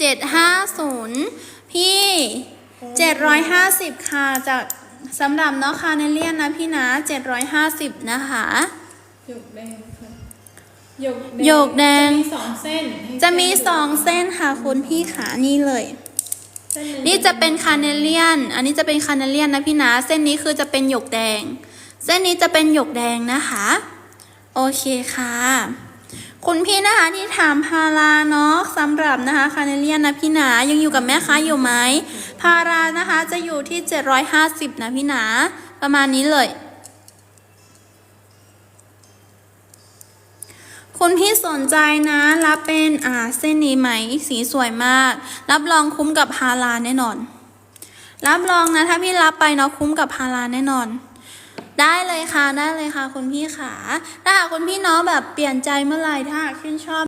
เจ็ดห้าศูนย์พี่เจ็ดร้อยห้าสิบค่ะจากสำหรับเนาะคาเนเลียนนะพี่นะเจ็ดร้อยห้าสิบนะคะหยกแดงค่ะหยกหยกแดงจะมีสองเส้นให้จะมีสองเส้นค่ะคุณพี่ขานี่เลยเส้หงนี่จะเป็นคาเนเลียน อันนี้จะเป็นคาเนเลียนนะพี่นะ เส้นนี้คือจะเป็นหยกแดง เส้นนี้จะเป็นหยกแดงนะคะ โอเคค่ะ คุณพี่นะคะที่ถามพาราเนาะสำหรับนะคะคาเนเลียนนะพี่นายังอยู่กับแม่ค้าอยู่ไหมพารานะคะจะอยู่ที่ 750 นะพี่นา ประมาณนี้เลยคุณพี่สนใจนะ รับเป็นอ่าเส้นนี้ไหม สีสวยมาก รับรองคุ้มกับพาราแน่นอน รับรองนะ ถ้าพี่รับไปเนาะคุ้มกับพาราแน่นอน ได้เลยค่ะได้เลยค่ะคุณพี่ขาถ้าหากคุณพี่น้องแบบเปลี่ยนใจเมื่อไหร่ถ้าหากชื่นชอบ